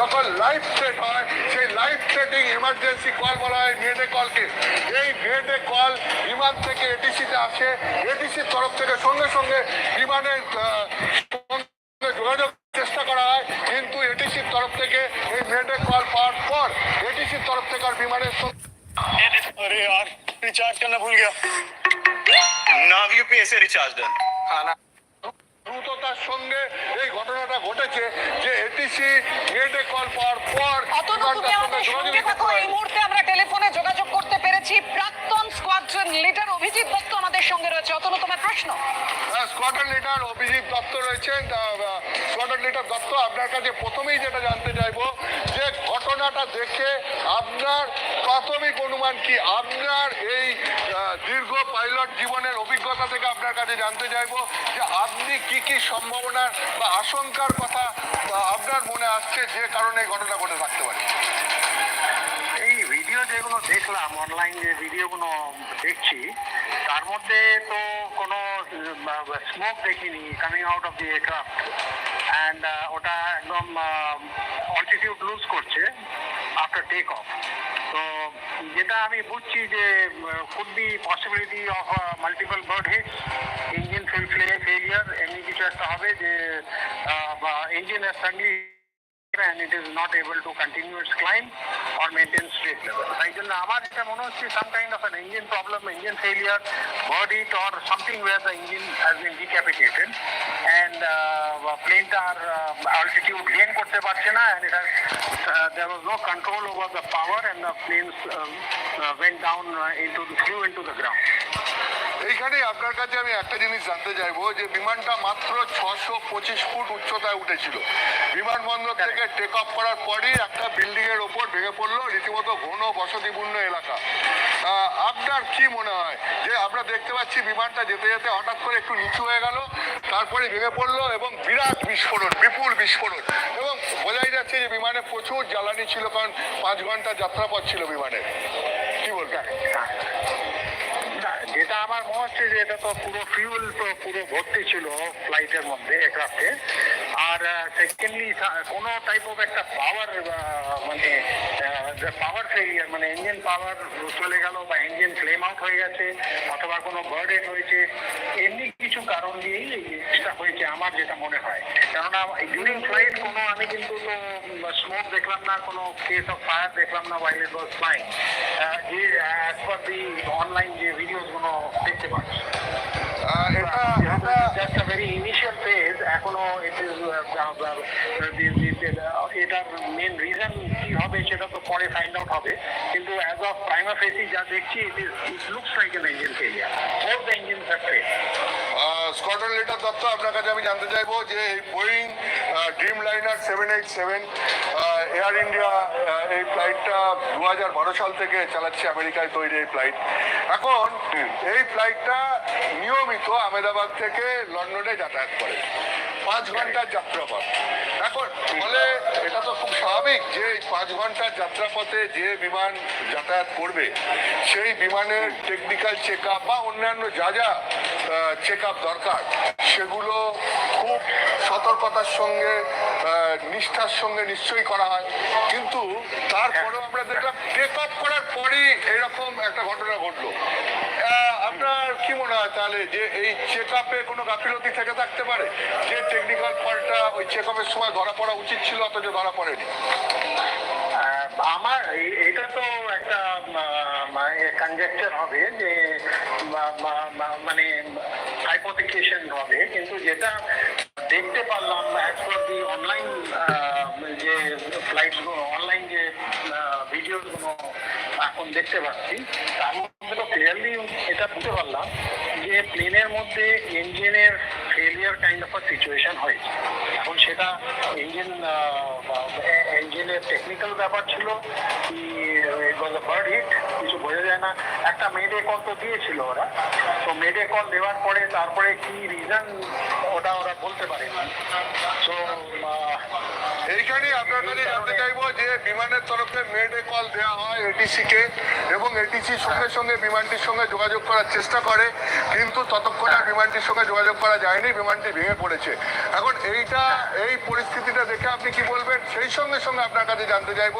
যখন life threat হয় সেই লাইফ থ্রেটিং ইমার্জেন্সি কল বলা হয় মেয়েটে কলকে এই মেয়েটে কল বিমান থেকে এটিসিতে আসে এটিসির তরফ থেকে সঙ্গে সঙ্গে বিমানের আহ, সঙ্গে যোগাযোগ চেষ্টা করা হয় কিন্তু এটিসির তরফ থেকে এই মেয়েটে কল পাওয়ার পর এটিসির তরফ থেকে আর বিমানের সঙ্গে अरे यार रिचार्ज करना भूल गया नाव यूपीए से रिचार्ज डन खाना দ্রুততার সঙ্গে এই ঘটনাটা ঘটেছে যে এটিসি মেয়েটে কল পাওয়ার পর এই মুহূর্তে আমরা টেলিফোনে যোগাযোগ করতে পেরেছি। প্রাক্তন স্কোয়াড্রন লিডার অভিজিৎ দত্ত আমাদের সঙ্গে রয়েছে। অতনু তোমার প্রশ্ন? স্কোয়াড্রন লিডার অভিজিৎ দত্ত রয়েছেন। স্কোয়াড্রন লিডার দত্ত আপনার কাছে প্রথমেই যেটা জানতে চাইব যে ঘটনাটা দেখে আপনার প্রাথমিক অনুমান কি? আপনার এই দীর্ঘ পাইলট জীবনের অভিজ্ঞতা থেকে আপনার কাছে জানতে চাইব যে আপনি কি কি সম্ভাবনা বা আশঙ্কার কথা আপনার মনে আসছে যে কারণে ঘটনা ঘটে থাকতে পারে? এই ভিডিও যেগুলো দেখলাম অনলাইন যে ভিডিওগুলো দেখছি, তার মধ্যে তো কোনো স্মোক দেখিনি coming out of the aircraft and ওটা একদম অল্টিটিউড লুজ করছে আফটার টেক অফ তো যেটা আমি বুঝছি যে could be possibility of multiple bird hit engine fail failure এমনি কিছু একটা হবে যে engine suddenly and it is not able to continue its climb or maintain straight level. তাই জন্য আমার যেটা মনে হচ্ছে some kind of an engine problem, engine failure, bird hit or something where the engine has been decapitated and uh, plane তার uh, altitude gain করতে পারছে না and it has, uh, there was no control over the power and the planes um, uh, went down uh, into the, flew into the ground. এইখানে আপনার কাছে আমি একটা জিনিস জানতে চাইব যে বিমানটা মাত্র ছশো পঁচিশ ফুট উচ্চতায় উঠেছিল। বিমানবন্দর থেকে টেক অফ করার পরই একটা বিল্ডিং এর ওপর ভেঙে পড়ল রীতিমতো ঘন বসতিপূর্ণ এলাকা। আপনার কি মনে হয়? যে আমরা দেখতে পাচ্ছি বিমানটা যেতে যেতে হঠাৎ করে একটু নিচু হয়ে গেল তারপরে ভেঙে পড়ল এবং বিরাট বিস্ফোরণ বিপুল বিস্ফোরণ। এবং বোঝাই যাচ্ছে যে বিমানে প্রচুর জ্বালানি ছিল কারণ পাঁচ ঘণ্টা যাত্রাপথ ছিল বিমানে কি বলবেন? না, যেটা আমার মনে হচ্ছে যে এটা তো পুরো ফিউল পুরো ভর্তি ছিল ফ্লাইটের মধ্যে এয়ারক্রাফটে আর সেকেন্ডলি কোনো টাইপ অফ একটা পাওয়ার মানে পাওয়ার ফেলিয়ার মানে ইঞ্জিন পাওয়ার চলে গেল বা ইঞ্জিন ফ্লেম আউট হয়ে গেছে অথবা কোনো বার্ডেন হয়েছে এমনি কিছু কারণ দিয়েই এই জিনিসটা হয়েছে আমার যেটা মনে হয়। কেননা ডিউরিং ফ্লাইট কোনো আমি কিন্তু তো স্মোক দেখলাম না কোনো কেস অফ ফায়ার দেখলাম না ওয়াইল ইট ওয়াজ ফ্লাইং যে অ্যাজ পার দি অনলাইন যে ভিডিওসগুলো দেখতে পাচ্ছি। এটা ভেরি ইনিশিয়াল ফেজ এখনও এটার মেন রিজন কি হবে সেটা তো পরে ফাইন্ড আউট হবে। কিন্তু অ্যাজ অফ প্রাইমা ফেসি যা দেখছি it is it looks like an engine failure all the engines are fail স্কটন লিটার দত্ত আপনার কাছে আমি জানতে চাইব যে এই Boeing dreamliner seven eight seven Air India এই ফ্লাইটটা দু হাজার বারো সাল থেকে চালাচ্ছে আমেরিকায় তৈরি এই ফ্লাইট এখন এই ফ্লাইটটা নিয়মিত আহমেদাবাদ থেকে লন্ডনে যাতায়াত করে। পাঁচ ঘণ্টার যাত্রাপথ। এখন ফলে এটা তো খুব স্বাভাবিক যে পাঁচ ঘণ্টার যাত্রাপথে যে বিমান যাতায়াত করবে সেই বিমানের টেকনিক্যাল চেক আপ বা অন্যান্য যা যা চেক আপ দরকার সেগুলো খুব সতর্কতার সঙ্গে নিষ্ঠার সঙ্গে নিশ্চয়ই করা হয়। কিন্তু তারপরেও আমরা দেখলাম টেক অফ করার পরই এরকম একটা ঘটনা ঘটলো। আপনার কি মনে হয় তাহলে যে এই চেক আপে কোনো গাফিলতি থেকে থাকতে পারে? যে টেকনিক্যাল ফলটা ওই চেক আপের সময় ধরা পড়া উচিত ছিল অথচ ধরা পড়েনি? আমার এটা তো একটা কনজেকচার হবে যে মানে হাইপোথিকেশন হবে। কিন্তু যেটা দেখতে পারলাম অনলাইন যে ফ্লাইটগুলো অনলাইন যে ভিডিওগুলো এখন দেখতে পাচ্ছি, তার মধ্যে তো ক্লিয়ারলি এটা বুঝতে পারলাম যে প্লেনের মধ্যে ইঞ্জিনের ফেলিয়ার কাইন্ড অফ সিচুয়েশন হয়েছে। এখন সেটা ইঞ্জিন ইঞ্জিনের টেকনিক্যাল ব্যাপার ছিল বার্ড হিট কিছু বোঝা যায় না। একটা মেডে কল তো দিয়েছিল ওরা। তো মেডে কল দেওয়ার পরে তারপরে কি রিজন ওটা ওরা বলতে পারেনি। সো এইখানে আপনার কাছে জানতে চাইব যে বিমানের তরফে মেডে কল দেওয়া হয় এটিসি কে এবং এটিসি সঙ্গে সঙ্গে বিমানটির সঙ্গে যোগাযোগ করার চেষ্টা করে কিন্তু ততক্ষণে বিমানটির সঙ্গে যোগাযোগ করা যায়নি বিমানটি ভেঙে পড়েছে। এখন এইটা এই পরিস্থিতিটা দেখে আপনি কি বলবেন? সেই সঙ্গে সঙ্গে আপনার কাছে জানতে চাইব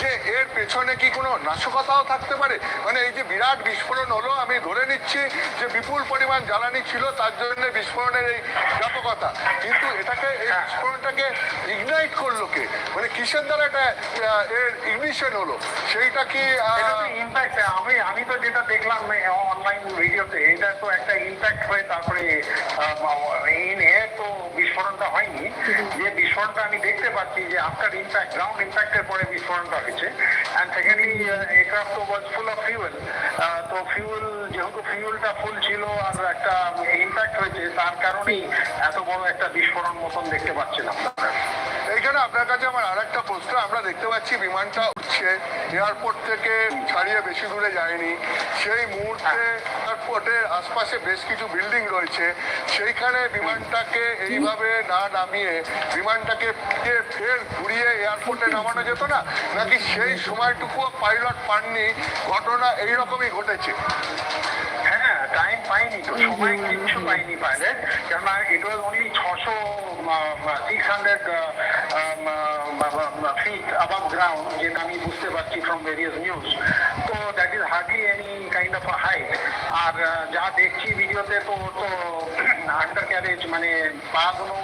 যে এর পেছনে কি কোনো নাশকতাও থাকতে পারে? মানে এই যে বিরাট বিস্ফোরণ হলো আমি ধরে নিচ্ছি যে বিপুল পরিমাণ জ্বালানি ছিল তার জন্য বিস্ফোরণের এই ব্যাপকতা। কিন্তু এটাকে এই বিস্ফোরণটাকে ইগনাইট করল কে? মানে কিসের দ্বারা এটা এর ইগনিশন হলো? সেইটা কি ইম্প্যাক্ট আমি আমি তো যেটা দেখলাম অনলাইন ভিডিওতে এটা তো একটা ইম্প্যাক্ট হয়ে তারপরে বিস্ফোরণটা হয়নি। যে বিস্ফোরণটা আমি দেখতে পাচ্ছি যে আফটার ইম্প্যাক্ট গ্রাউন্ড ইম্প্যাক্টের পরে বিস্ফোরণটা হয়েছে। And secondly aircraft was full of fuel তো ফিউল যেহেতু ফিউলটা ফুল ছিল আর একটা ইম্প্যাক্ট হয়েছে, তার কারণেই এত বড় একটা বিস্ফোরণ মতন দেখতে পাচ্ছিলাম। এইখানে আপনার কাছে আমার আর একটা প্রশ্ন। আমরা দেখতে পাচ্ছি বিমানটা উঠছে। এয়ারপোর্ট থেকে ছাড়িয়ে বেশি দূরে যায়নি। সেই মুহূর্তে এয়ারপোর্টের আশপাশে বেশ কিছু বিল্ডিং রয়েছে। সেইখানে বিমানটাকে এইভাবে না নামিয়ে বিমানটাকে ফিরে ঘুরিয়ে এয়ারপোর্টে নামানো যেত না? নাকি সেই সময়টুকুও পাইলট পাননি? ঘটনা এইরকমই ঘটেছে। টাইম পাইনি তো, সময় কিচ্ছু পাইনি পাইলট কেননা ইট ওয়াজ অনলি ছশো six hundred feet above ground যেটা আমি বুঝতে পারছি ফ্রম ভেরিয়াস নিউজ তো that is hardly any kind of height আর যা দেখছি ভিডিওতে তো তো আন্ডার ক্যারেজ মানে পা কোনো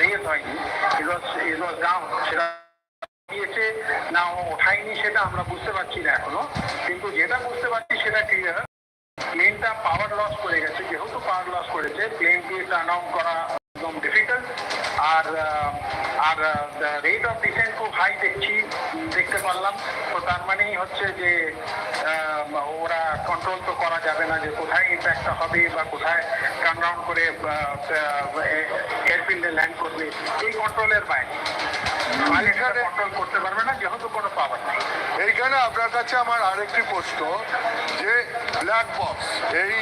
রেস হয়নি। ইট ওয়াজ ইট ওয়াজ ডাউন সেটা দিয়েছে, না ওঠায়নি, সেটা আমরা বুঝতে পারছি না এখনও। কিন্তু যেটা বুঝতে পারছি সেটা ক্লিয়ার প্লেনটা পাওয়ার লস করে গেছে যেহেতু পাওয়ার লস করেছে প্লেনকে টার্ন আউট করা একদম ডিফিকাল্ট আর আর রেট অফ ডিসেন্ট খুব হাই দেখছি দেখতে পারলাম। তো তার মানেই হচ্ছে যে ওরা কন্ট্রোল তো করা যাবে না যে কোথায় ইম্প্যাক্টটা হবে বা কোথায় টার্ন আউট করে এয়ারফিল্ডে ল্যান্ড করবে। এই কন্ট্রোলের বাইরে। পাইলটরা কন্ট্রোল করতে পারবে না যেহেতু কোনো পাওয়ার নেই। এইখানে আপনার কাছে আমার আরেকটি প্রশ্ন, যে ব্ল্যাক বক্স এই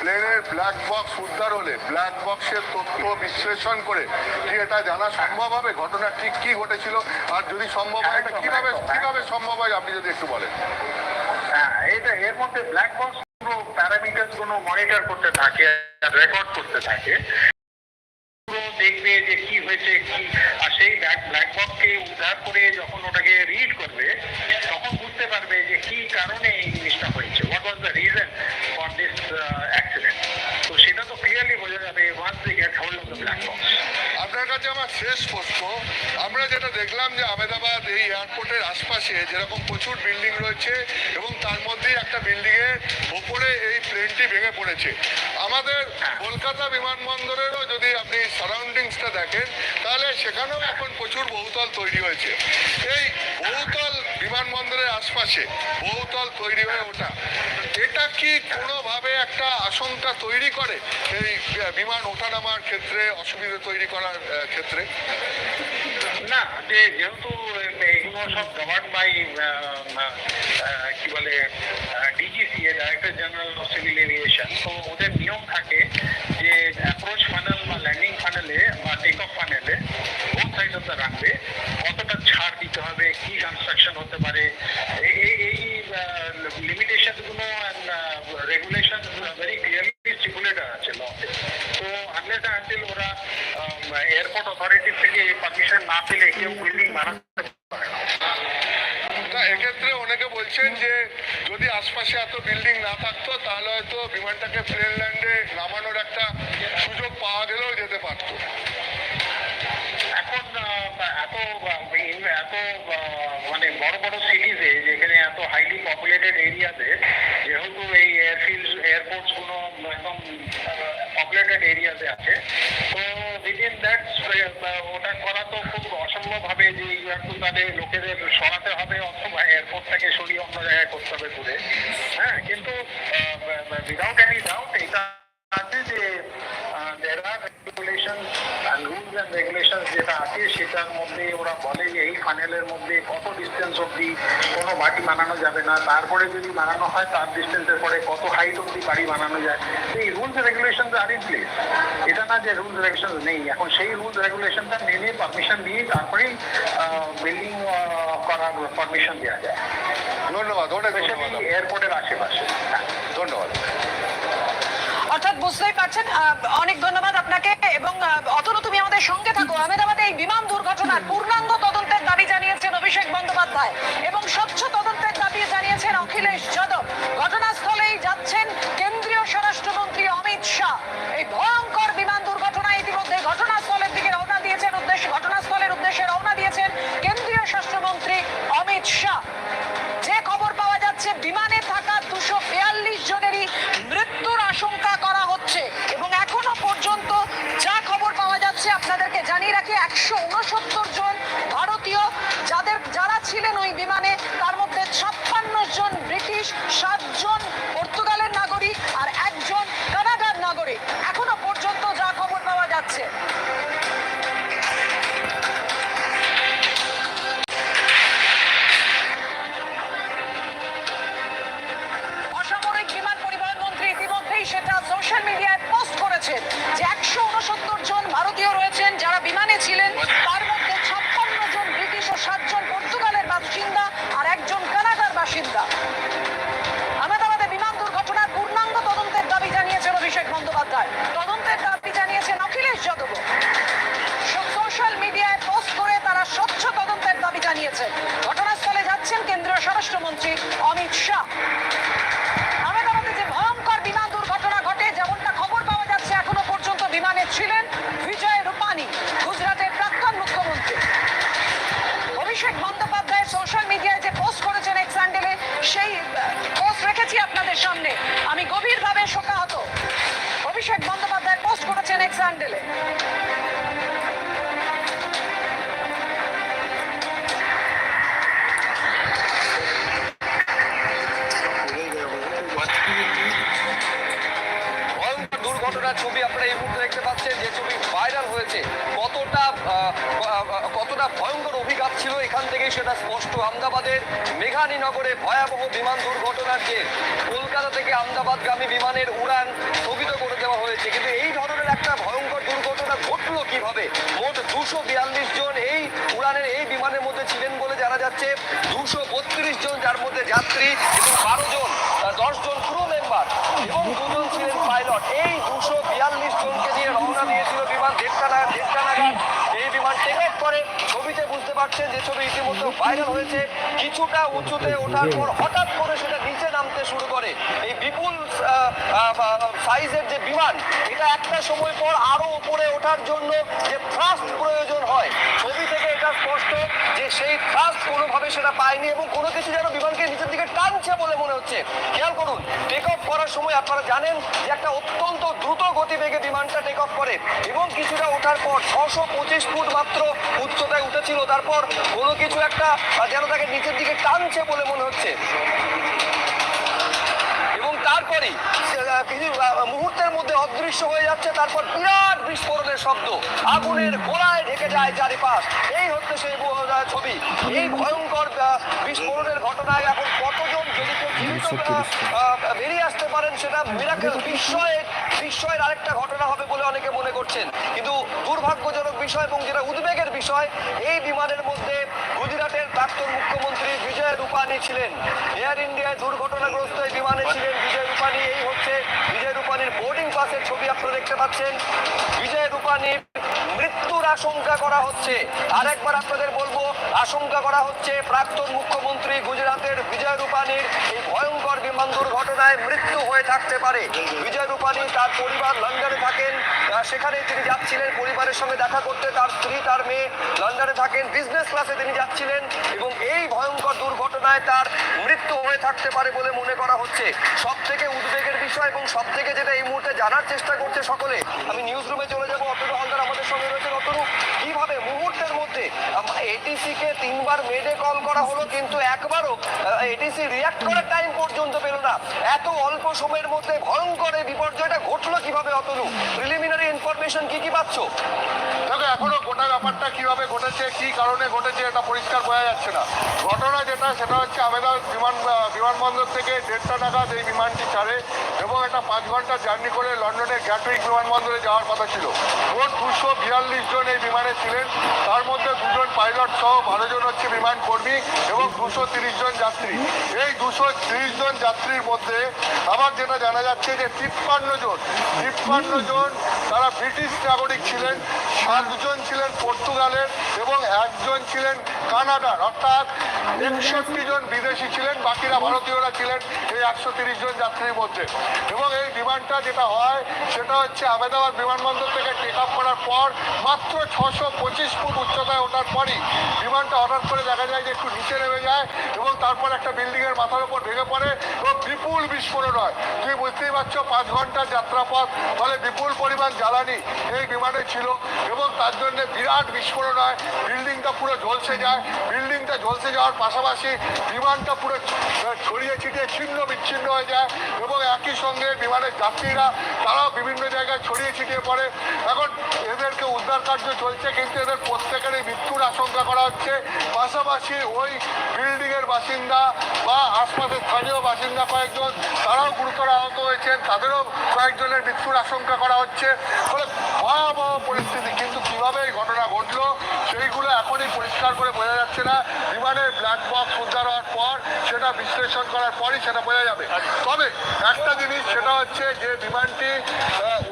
প্লেনের ব্ল্যাক বক্স উদ্ধার হলে ব্ল্যাক বক্সের তথ্য বিশ্লেষণ করে কি এটা জানা সম্ভব হবে? ঘটনা ঠিক কি ঘটেছিল? আর যদি সম্ভব হয়, এটা কীভাবে কীভাবে সম্ভব হয়, আপনি যদি একটু বলেন। হ্যাঁ এটা এর মধ্যে ব্ল্যাক বক্স পুরো প্যারামিটারগুলো মনিটর করতে থাকে রেকর্ড করতে থাকে। দেখবে যে কি হয়েছে, কি আর সেই ব্ল্যাক বক্সকে উদ্ধার করে যখন ওটাকে রিড করবে কারণে এই জিনিসটা হয়েছে। What was the reason for this accident তো সেটা তো ক্লিয়ারলি বোঝা যাবে once they get hold of the black box আপনার কাছে আমার শেষ প্রশ্ন। আমরা যেটা দেখলাম যে আহমেদাবাদ এই এয়ারপোর্টের আশপাশে যেরকম প্রচুর বিল্ডিং রয়েছে এবং তার মধ্যেই একটা বিল্ডিং এর ওপরে এই প্লেনটি ভেঙে পড়েছে। আমাদের কলকাতা বিমানবন্দরেরও যদি আপনি সারাউন্ডিংসটা দেখেন, তাহলে সেখানেও এখন প্রচুর বহুতল তৈরি হয়েছে। এই বহুতল বিমানবন্দরের আশপাশে বহুতল তৈরি হয়ে ওঠা, এটা কি কোনোভাবে একটা আশঙ্কা তৈরি করে এই বিমান ওঠানামার ক্ষেত্রে, অসুবিধা তৈরি করার ক্ষেত্রে? না যেহেতু দিতে হবে, কি কনস্ট্রাকশন হতে পারে এই এই- লিমিটেশনগুলো রেগুলেশন ভেরি ক্লিয়ারলি স্টিপুলেটেড আছে লতে তো। আনলেস আনটিল ওরা এয়ারপোর্ট অথরিটি থেকে পারমিশন না পেলে কেউ বিল্ডিং বানাতে বলছেন যে যদি আশপাশে এত বিল্ডিং না থাকতো, তাহলে হয়তো বিমানটাকে প্লেন ল্যান্ডে নামানোর একটা সুযোগ পাওয়া গেলেও যেতে পারতো। এখন এত এত মানে বড় বড় সিটিজে যেখানে এত হাইলি পপুলেটেড এরিয়াতে যেহেতু এই এয়ারফিল্ড এয়ারপোর্টসগুলো একদম পপুলেটেড এরিয়াতে আছে। তো উইদিন দ্যাট ওটা করা তো খুব অসম্ভব হবে যে একটু তাদের লোকেদের সরাতে হবে, অথবা এয়ারপোর্টটাকে সরিয়ে অন্য জায়গায় করতে হবে ঘুরে হ্যাঁ কিন্তু উইদাউট এনি ডাউট এটা আছে যে there regulation rules and regulation যেটা আছে সেটার মধ্যে ওরা বলে যে এই ফানেলের মধ্যে কত ডিস্টেন্স অবধি কোনো বাড়ি বানানো যাবে না। তারপরে যদি বানানো হয় তার ডিস্টেন্সের পরে কত হাইট অবধি বাড়ি বানানো যায়। এই rules regulation are in place এটা না যে রুলস রেগুলেশন নেই। এখন সেই রুলস রেগুলেশনটা মেনে পারমিশন দিয়ে তারপরেই বিল্ডিং করার পারমিশন দেওয়া যায়। ধন্যবাদ এয়ারপোর্টের আশেপাশে। ধন্যবাদ। অর্থাৎ বুঝতেই পারছেন অনেক ধন্যবাদ আপনাকে এবং অতনু তুমি আমাদের সঙ্গে থাকো। আহমেদাবাদে এই বিমান দুর্ঘটনার পূর্ণাঙ্গ তদন্তের দাবি জানিয়েছেন অভিষেক বন্দ্যোপাধ্যায় এবং স্বচ্ছ তদন্তের দাবি জানিয়েছেন অখিলেশ যাদব। ঘটনাস্থলেই যাচ্ছেন কেন্দ্রীয় স্বরাষ্ট্রমন্ত্রী অমিত শাহ। এই ভয়ঙ্কর করেছেন সেটা স্পষ্ট আহমেদাবাদের মেঘানীনগরে ভয়াবহ বিমান দুর্ঘটনার যে কলকাতা থেকে আহমেদাবাদগামী বিমানের উড়ান স্থগিত করে দেওয়া হয়েছে। কিন্তু এই ধরনের একটা ভয়ঙ্কর দুর্ঘটনা ঘটলো কীভাবে? মোট দুশো বিয়াল্লিশ জন এই উড়ানের এই বিমানের মধ্যে ছিলেন বলে জানা যাচ্ছে। দুশো বত্রিশ জন যার মধ্যে যাত্রী এবং বারো জন দশ জন ক্রু মেম্বার এবং দুজন ছিলেন পাইলট এই দুশো বিয়াল্লিশ জনকে নিয়ে রওনা দিয়েছিল বিমান এই বিমান টেক অফ করে ছবিতে বুঝতে পারছেন যে ছবি ইতিমধ্যে ভাইরাল হয়েছে। কিছুটা উঁচুতে ওঠার পর হঠাৎ করে সেটা নিচে নামতে শুরু করে। এই বিপুল সাইজের যে বিমান, এটা একটা সময় পর আরও উপরে ওঠার জন্য যে থ্রাস্ট প্রয়োজন হয়। ছবি থেকে স্পষ্ট যে সেই থ্রাস্ট কোনোভাবে সেটা পায়নি এবং কোনো কিছু যেন বিমানকে নিচের দিকে টানছে বলে মনে হচ্ছে। খেয়াল করুন টেক অফ করার সময় আপনারা জানেন যে একটা অত্যন্ত দ্রুত গতিবেগে বিমানটা টেক অফ করে এবং কিছুটা ওঠার পর ছশো পঁচিশ ফুট মাত্র উচ্চতায় উঠেছিল। তারপর কোনো কিছু একটা যেন তাকে নিচের দিকে টানছে বলে মনে হচ্ছে এবং তারপরেই আহ, কিছু মুহূর্তের মধ্যে অদৃশ্য হয়ে যাচ্ছে তারপর বিরাট বিস্ফোরণের শব্দ। আগুনের গোলায় ঢেকে যায় চারিপাশ। এই হচ্ছে সেই ছবি। এই ভয়ঙ্কর বিস্ফোরণের ঘটনায় এখন কতজন যদি কেউ বেরিয়ে আসতে পারেন সেটা বিরাট বিস্ময়ের বিস্ময়ের আরেকটা ঘটনা হবে বলে অনেকে মনে করছেন। কিন্তু দুর্ভাগ্যজনক বিষয় এবং যেটা উদ্বেগের বিষয়, এই বিমানের মধ্যে গুজরাটের প্রাক্তন মুখ্যমন্ত্রী বিজয় রূপানি ছিলেন। এয়ার ইন্ডিয়ায় দুর্ঘটনাগ্রস্ত এই বিমানে ছিলেন বিজয় রূপানি এই হচ্ছে বিজয় রূপানির বোর্ডিং পাসের ছবি আপনারা দেখতে পাচ্ছেন। বিজয় রূপানির মৃত্যুর আশঙ্কা করা হচ্ছে। আরেকবার আপনাদের বলব আশঙ্কা করা হচ্ছে প্রাক্তন মুখ্যমন্ত্রী গুজরাটের বিজয় রূপানির এই ভয়ঙ্কর বিমান দুর্ঘটনায় মৃত্যু হয়ে থাকতে পারে। বিজয় রূপানি তার পরিবার লন্ডনে থাকেন। সেখানে তিনি যাচ্ছিলেন পরিবারের সঙ্গে দেখা করতে। তার স্ত্রী, তার মেয়ে লন্ডনে থাকেন। বিজনেস ক্লাসে তিনি যাচ্ছিলেন এবং এই ভয়ঙ্কর দুর্ঘটনায় তার মৃত্যু হয়ে থাকতে পারে বলে মনে করা হচ্ছে। সব থেকে উদ্বেগের বিষয় এবং সব থেকে যেটা এই মুহূর্তে জানার চেষ্টা করছে সকলে। আমি নিউজ রুমে চলে যাব। অতনু হালদার আমাদের সঙ্গে রয়েছেন। অতনু, কীভাবে মুহূর্তের মধ্যে এটিসি কে তিনবার মেডে কল করা হলো, কিন্তু একবারও এটিসি রিয়াক্ট করার টাইম পর্যন্ত পেল না। এত অল্প সময়ের মধ্যে ভয়ঙ্কর এই বিপর্যয়টা ঘটলো কীভাবে, অতনু? প্রিলিমিনারি ইনফরমেশন কি কি পাচ্ছ? দেখো, এখনও গোটা ব্যাপারটা কীভাবে ঘটেছে, কি কারণে ঘটেছে, এটা পরিষ্কার বোঝা যাচ্ছে না। ঘটনা যেটা, সেটা হচ্ছে আমেদাবাদ বিমান বিমানবন্দর থেকে দেড়টা নাগাদ এই বিমানটি ছাড়ে এবং একটা পাঁচ ঘণ্টা জার্নি করে লন্ডনের গ্যাটউইক বিমানবন্দরে যাওয়ার কথা ছিল। মোট দুশো বিয়াল্লিশ জন এই বিমানে ছিলেন। তার মধ্যে দুজন পাইলট সহ বারো জন হচ্ছে বিমান কর্মী এবং দুশো তিরিশ জন যাত্রী। এই দুশো তিরিশ জন যাত্রীর মধ্যে আবার যেটা জানা যাচ্ছে যে তিপ্পান্ন জন তিপ্পান্ন জন তারা ব্রিটিশ নাগরিক ছিলেন, সাতজন ছিলেন পর্তুগালের এবং একজন ছিলেন কানাডার। অর্থাৎ একষট্টি জন বিদেশি ছিলেন, বাকিরা ভারতীয়রা ছিলেন এই একশো তিরিশ জন যাত্রীর মধ্যে। এবং এই বিমানটা যেটা হয়, সেটা হচ্ছে আহমেদাবাদ বিমানবন্দর থেকে টেক আপ করার পর মাত্র ছশো পঁচিশ ফুট উচ্চতায় ওঠার পরই বিমানটা হঠাৎ করে দেখা যায় যে একটু নিচে নেমে যায় এবং তারপর একটা বিল্ডিংয়ের মাথার উপর ভেঙে পড়ে এবং বিপুল বিস্ফোরণ হয়। তুমি বুঝতেই পারছ, পাঁচ ঘণ্টার যাত্রাপথ, ফলে বিপুল পরিমাণ জ্বালানি এই বিমানে ছিল এবং তার জন্য বিরাট বিস্ফোরণ হয়। বিল্ডিংটা পুরো ঝলসে যায়। বিল্ডিংটা ঝলসে যাওয়ার পাশাপাশি বিমানটা পুরো ছড়িয়ে ছিটিয়ে ছিন্ন বিচ্ছিন্ন হয়ে যায় এবং একই সঙ্গে বিমানের যাত্রীরা তারাও বিভিন্ন জায়গায় ছড়িয়ে ছিটিয়ে পড়ে। এখন এদেরকে উদ্ধার কার্য চলছে কিন্তু এদের প্রত্যেকেরই মৃত্যুর আশঙ্কা করা হচ্ছে। পাশাপাশি ওই বিল্ডিংয়ের বাসিন্দা বা আশপাশের স্থানীয় বাসিন্দা কয়েকজন, তারাও গুরুতর আহত হয়েছেন, তাদেরও কয়েকজনের মৃত্যুর আশঙ্কা করা হচ্ছে। ফলে ভয়াবহ পরিস্থিতি, কিন্তু কীভাবে এই ঘটনা ঘটলো সেইগুলো এখনই পরিষ্কার করে বোঝা যাচ্ছে না। বিমানের ব্ল্যাক বক্স উদ্ধার হওয়ার পর সেটা বিশ্লেষণ করার পরই সেটা বোঝা যাবে। তবে একটা জিনিস, সেটা হচ্ছে যে বিমানটি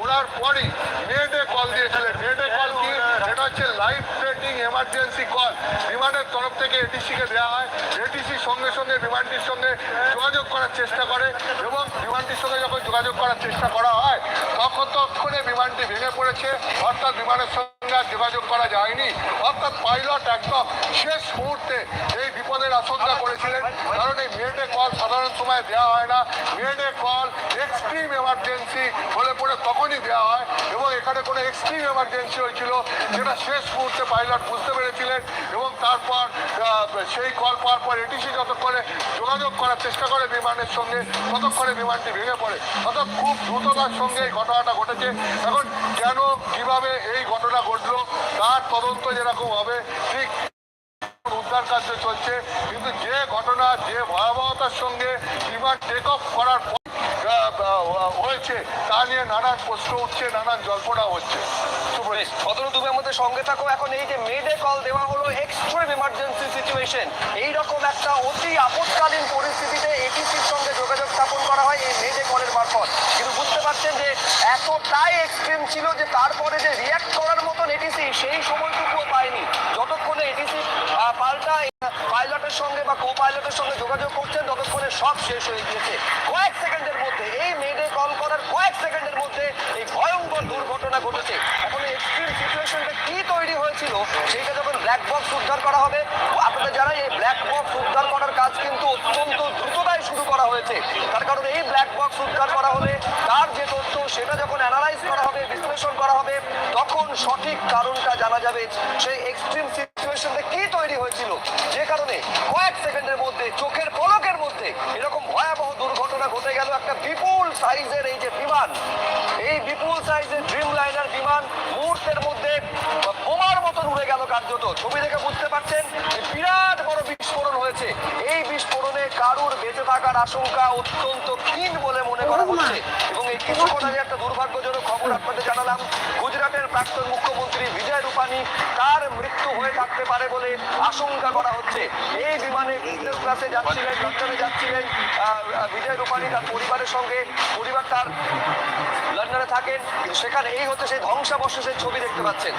ওড়ার পরই মেয়েডে কল দিয়েছিলেন মেয়েডে কল কি? এটা হচ্ছে লাইফ থ্রেটিং এমার্জেন্সি কল বিমানের তরফ থেকে এটিসিকে দেওয়া হয়। এটিসি সঙ্গে সঙ্গে বিমানটির সঙ্গে যোগাযোগ করার চেষ্টা করে এবং বিমানটির সঙ্গে যখন যোগাযোগ করার চেষ্টা করা হয়, তখন তক্ষণে বিমানটি ভেঙে পড়েছে। অর্থাৎ বিমানের সঙ্গে আর যোগাযোগ করা যায়নি। অর্থাৎ পাইলট একদম শেষ মুহূর্তে এই বিপদের আশঙ্কা করেছিলেন। কারণ এই মেয়েডে কল সাধারণ সময় দেওয়া হয় না। মেয়েডে কল এক্সট্রিম এমার্জেন্সি হলে পরে তখনই দেওয়া হয় এবং এখানে কোনো এক্সট্রিম এমার্জেন্সি হয়েছিল যেটা শেষ মুহূর্তে পাইলট বুঝতে পেরেছিলেন এবং তারপর সেই কল পাওয়ার পর এটিসি যতক্ষণে যোগাযোগ করার চেষ্টা করে বিমানের সঙ্গে, ততক্ষণে বিমানটি ভেঙে পড়ে। অর্থাৎ খুব দ্রুততার সঙ্গে এই ঘটনাটা ঘটেছে। এখন কেন, কীভাবে এই ঘটনা ঘটলো তার তদন্ত যেরকম হবে, ঠিক উদ্ধার কার্য চলছে। কিন্তু যে ঘটনা, যে ভয়াবহতার সঙ্গে বিমান টেক অফ করার হয়েছে, তা নিয়ে নানান প্রশ্ন উঠছে, নানান জল্পনা হচ্ছে। আমাদের সঙ্গে থাকো। এখন এই যে মেডে কল দেওয়া হলো এক্সট্রিম ইমার্জেন্সি সিচুয়েশন এই রকম একটা অতি আপৎকালীন পরিস্থিতিতে এটিসির সঙ্গে যোগাযোগ স্থাপন করা হয় এই মেডে কলের মারফত। কিন্তু বুঝতে পারছেন যে এতটাই এক্সট্রিম ছিল যে তারপরে যে রিয়াক্ট করার মতন এটিসি সেই সময়টুকুও পায়নি। যতক্ষণে এটিসি পাল্টা পাইলটের সঙ্গে বা কো পাইলটের সঙ্গে যোগাযোগ করছেন, ততক্ষণে সব শেষ হয়ে গিয়েছে কয়েক সেকেন্ডের মধ্যে এই মেডে কল করার কয়েক সেকেন্ডের মধ্যে এই ভয়ঙ্কর দুর্ঘটনা ঘটেছে এখন এক্সট্রিম সিচুয়েশনটা কি তৈরি হয়েছিল সেইটা যখন ব্ল্যাক বক্স উদ্ধার করা হবে আপনাদের জানাই এই ব্ল্যাক বক্স উদ্ধার করার কাজ কিন্তু অত্যন্ত দ্রুততায় শুরু করা হয়েছে তার কারণ এই ব্ল্যাক বক্স উদ্ধার করা হলে তার যে তথ্য সেটা যখন অ্যানালাইজ করা হবে বিশ্লেষণ করা হবে তখন সঠিক কারণটা জানা যাবে সেই এক্সট্রিম সিচুয়েশনটা কি তৈরি হয়েছিল। যে কারণে কয়েক সেকেন্ডের মধ্যে, চোখের পলকের মধ্যে এরকম ভয়াবহ দুর্ঘটনা ঘটে গেল একটা বিপুল সাইজের এই যে বিমান। এই বিপুল সাইজের ড্রিম লাইনার বিমান মুহূর্তের মধ্যে বোমার মতন উড়ে গেল কার্যত। ছবি দেখে বুঝতে পারছেন বিরাট হয়েছে এই বিস্ফোরণে কারুর বেঁচে থাকার আশঙ্কা অত্যন্ত ক্ষীণ বলে মনে করা হচ্ছে। এবং এই কিছুক্ষণ আগে একটা দুর্ভাগ্যজনক খবর আপনাদের জানালাম গুজরাটের প্রাক্তন মুখ্যমন্ত্রী বিজয় রূপানি তার মৃত্যু হয়ে থাকতে পারে বলে আশঙ্কা করা হচ্ছে। এই বিমানে বিজনেস ক্লাসে যাচ্ছিলেন লন্ডনে যাচ্ছিলেন বিজয় রূপানি তার পরিবারের সঙ্গে। পরিবার তার লন্ডনে থাকেন। সেখানে এই হচ্ছে সেই ধ্বংসাবশেষের ছবি দেখতে পাচ্ছেন।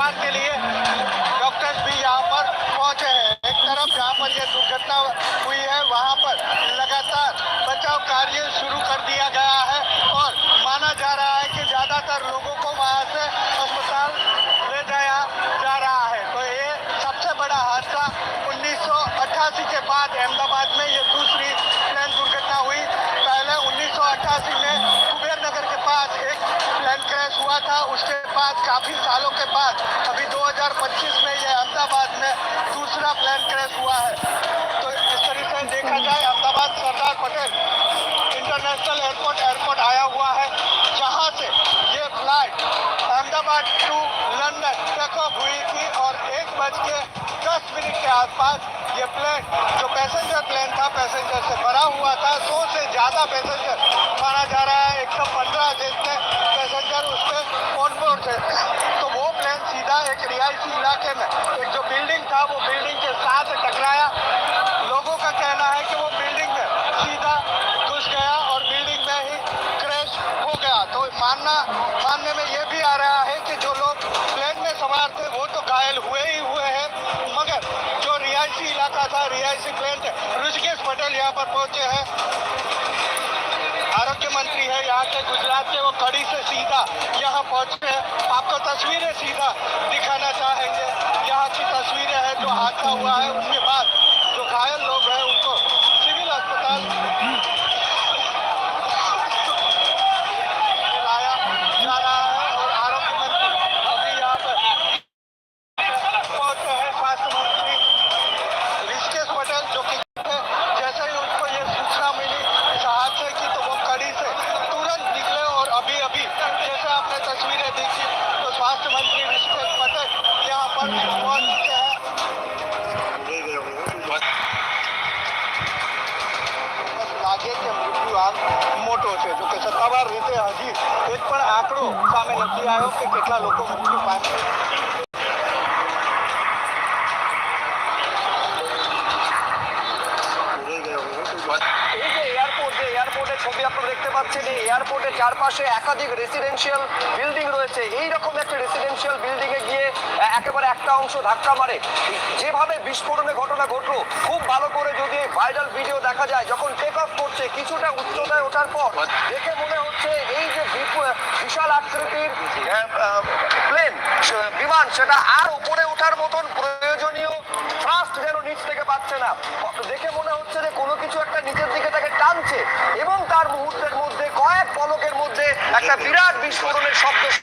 धन्यवाद के लिए। Ahmedabad to London. Take off हुई थी और एक बज के दस मिनट के आसपास ये प्लेन जो पैसेंजर प्लेन था पैसेंजर से भरा हुआ था। सौ से ज़्यादा पैसेंजर माना जा रहा है। एक सौ पंद्रह जितने पैसेंजर उसमें ऑन बोर्ड थे। तो वो प्लेन सीधा एक रिहायशी इलाके में, एक जो बिल्डिंग था, वो बिल्डिंग के साथ टकराया। लोगों का कहना है कि वो बिल्डिंग में सीधा घुस गया और बिल्डिंग में ही क्रैश हो गया तो मानना मानने में ये भी आ रहा है कि जो लोग प्लेन में सवार थे वो तो घायल हुए ही हुए हैं मगर जो रिहायशी इलाका थे ऋषिकेश पटेल यहाँ पर पहुँचे हैं। आरोग्य मंत्री है यहाँ के, गुजरात के, वो कड़ी से सीधा यहाँ पहुँचे हैं। आपको तस्वीरें सीधा दिखाना चाहेंगे। यहाँ की तस्वीरें हैं जो हादसा हुआ है નથી આવ્યો કે કેટલા લોકો મૃત્યુ চারপাশে একাধিক রেসিডেন্সিয়াল বিল্ডিং রয়েছে। এই রকম একটা রেসিডেন্সিয়াল বিল্ডিং এ গিয়ে একেবারে একটা অংশ ধাক্কা মারে। যেভাবে বিস্ফোরণের ঘটনা ঘটলো, খুব ভালো করে যদি ভাইরাল ভিডিও দেখা যায়, যখন টেক অফ করছে, কিছুটা উচ্চতায় ওঠার পর দেখে মনে হচ্ছে এই যে বিশাল আকৃতির প্লেন বিমান, সেটা আর উপরে ওঠার মতন প্রয়োজনীয় ফাস্ট যেন নিচ থেকে পাচ্ছে না। দেখে মনে হচ্ছে যে কোনো কিছু একটা নিচের দিকে টানছে এবং তার মুহূর্তের মধ্যে কয়েক পলকের মধ্যে একটা বিরাট বিস্ফোরণের শব্দ